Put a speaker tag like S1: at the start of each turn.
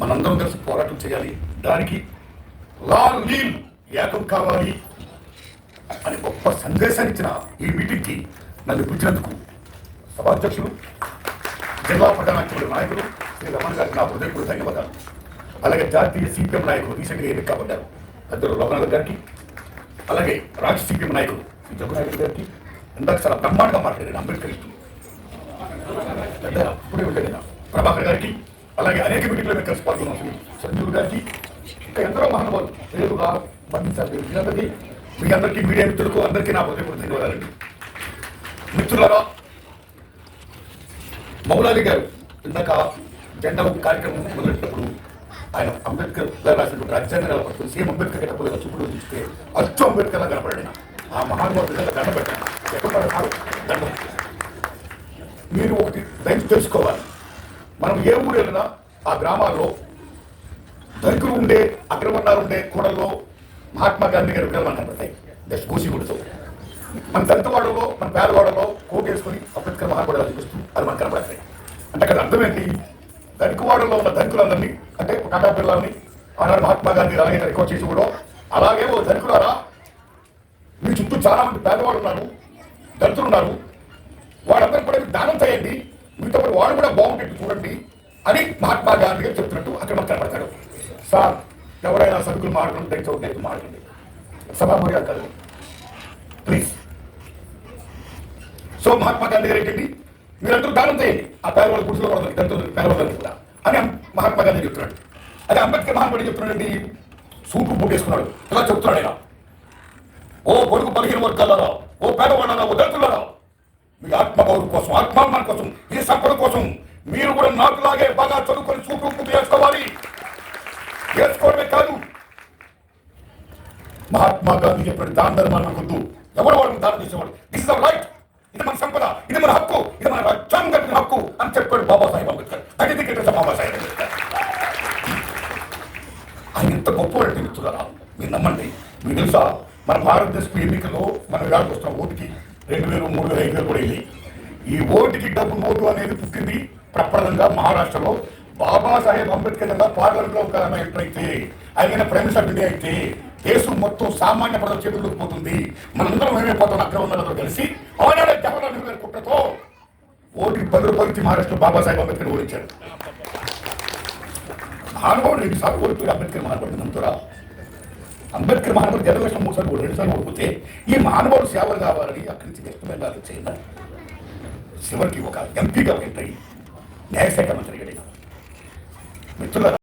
S1: మనందరం కలిసి పోరాటం చేయాలి. దానికి లాల్ నీల్ ఏకం కావాలి అని గొప్ప సందేశాన్ని ఇచ్చిన ఈ మీటింగ్కి నన్ను పిలిచినందుకు సభాధ్యక్షులు జిల్లా ప్రధానాధ్యక్షుడు నాయకులు శ్రీ రమణ గారికి నా హృదయపూర్వ ధన్యవాదాలు. అలాగే జాతీయ సిపిఎం నాయకులు రీసెంట్గా ఎన్నిక కాబడ్డారు పెద్దలు రఘునాథ్ గారికి అలాగే రాష్ట్ర సిపిఎం నాయకులు శ్రీ జగన్నాథ్ గారికి ఇందాక చాలా బ్రహ్మాండంగా మాట్లాడారు. అంబేద్కర్ ఇష్టం. పెద్ద అప్పుడే ఉంటాడు ప్రభాకర్ గారికి అలాగే అనేక మీటింగ్లో మేము కలిసి పాల్గొన్నాం. శ్రీ సంజీవ్ గారికి ఇంకా ఎందరో మహానుభావులు. పేరుగా బంధించారు మీ అందరికీ మీ అందరికీ మీడియా మిత్రులకు అందరికీ నా హృదయపూర్వక ధన్యవాదాలండి మిత్రులారా మౌలాలి గారు ఇందాక జెండా కార్యక్రమం మొదలెట్టినప్పుడు ఆయన అంబేద్కర్ గారు రాసినటువంటి రాజ్యాంగం కనపడుతుంది సీఎం అంబేద్కర్ కట్టబోయే చూపుడు చూస్తే అచ్చు అంబేద్కర్ లా కనపడండి ఆ మహానుభావులు నిజంగా దండ పెట్టాను ఎక్కడ పడతారు దండం మీరు ఒకటి దయచేసి తెలుసుకోవాలి. మనం ఏ ఊరు వెళ్ళినా ఆ గ్రామాల్లో దరికులు ఉండే అగ్రవర్ణాలు ఉండే కూడల్లో మహాత్మా గాంధీ గారి విగ్రహాలు కనబడతాయి జస్ట్ కూసిగుడితో మన దంతవాడలో మన పేదవాడలో కోట్ వేసుకొని అంబేద్కర్ మహాత్ముడు చూపిస్తూ అది మనకు కనబడతాయి అంటే అక్కడ అర్థమేంటి ఏంటి? ఉన్న దరికులందరినీ అంటే టాటా పిల్లల్ని ఆనాడు మహాత్మా గాంధీ అలాగే రికార్డ్ చేసి కూడా అలాగే ఓ దరికులారా మీ చుట్టూ చాలా మంది పేదవాళ్ళు ఉన్నారు దళితులు ఉన్నారు వాడందరూ కూడా దానం చేయండి. మీతో వాడు కూడా బాగుంటుంది చూడండి అని మహాత్మా గాంధీ గారు చెప్తున్నట్టు అక్కడ మనకు కనపడతాడు సార్ ఎవరైనా సరుకులు మాట్లాడుతుంటే చోటు మాట్లాడండి సభా మర్యాద కాదు. ప్లీజ్ సో మహాత్మా గాంధీ గారు ఏంటండి? మీరందరూ దానం చేయండి. ఆ పేదవాళ్ళ పురుషులు కూడా దళితులు పేదవాళ్ళు కూడా అని మహాత్మా గాంధీ చెప్తున్నాడు. అదే అంబేద్కర్ మహాత్ముడు చెప్తున్నాడండి? సూపు బూట్ ఇలా చెప్తున్నాడు ఆయన. ఓ పొడుగు పదిహేను వర్గాలలో ఓ పేదవాళ్ళ ఓ దళితులలో మీ ఆత్మగౌరవం కోసం ఆత్మాభిమానం కోసం ఈ సంపద కోసం మీరు కూడా నాకులాగే బాగా చదువుకొని చూపు చేసుకోవాలి చేసుకోవడమే కాదు. మహాత్మా గాంధీ చెప్పిన దాన ధర్మాన్ని వద్దు ఎవరు వాళ్ళని దానం చేసేవాడు దిస్ ఇస్ రైట్ ఇది మన సంపద ఇది మన హక్కు ఇది మన రాజ్యాంగం హక్కు అని చెప్పాడు బాబాసాహెబ్ అంబేద్కర్ అది దిగ్గజ బాబాసాహెబ్ అంబేద్కర్. ఆయన ఎంత గొప్పవాడంటే మిత్రులారా మీరు నమ్మండి. మీకు తెలుసా మన భారతదేశపు ఎన్నికల్లో మన ఇలాంటి వస్తున్న ఓటుకి రెండు వేలు మూడు వేలు ఐదు వేలు కూడా వెళ్ళాయి ఈ ఓటుకి డబ్బు ఓటు అనేది పుట్టింది ప్రప్రదంగా మహారాష్ట్రలో. బాబాసాహెబ్ అంబేద్కర్ గారు పార్లమెంట్ ఒక అయితే ఆయన ప్రైమ్ మినిస్టర్ అయితే దేశం మొత్తం సామాన్య ప్రజల చేతుల్లోకి పోతుంది. మనందరం ఏమైపోతాం అగ్రవందలతో కలిసి ఆనాడే జవహర్లాల్ నెహ్రూ గారి కుట్రతో ఓటుకి పది రూపాయలు ఇచ్చి మహారాష్ట్ర బాబాసాహెబ్ అంబేద్కర్ ఓడించారు. మహానుభావుడు రెండు సార్లు ఓడిపోయి అంబేద్కర్ మహానుభావుడు నమ్ముతారా అంబేద్కర్ మహానుభావుడు జనరేషన్ మూడు సార్లు రెండు సార్లు ఓడిపోతే ఈ మహానుభావుడు సేవలు కావాలని అక్కడి నుంచి వెస్ట్ బెంగాల్ చేయాలి. చివరికి ఒక ఎంపీగా ఎంటర్ అయ్యి న్యాయశాఖ మంత్రి అడిగాడు మిత్రులారా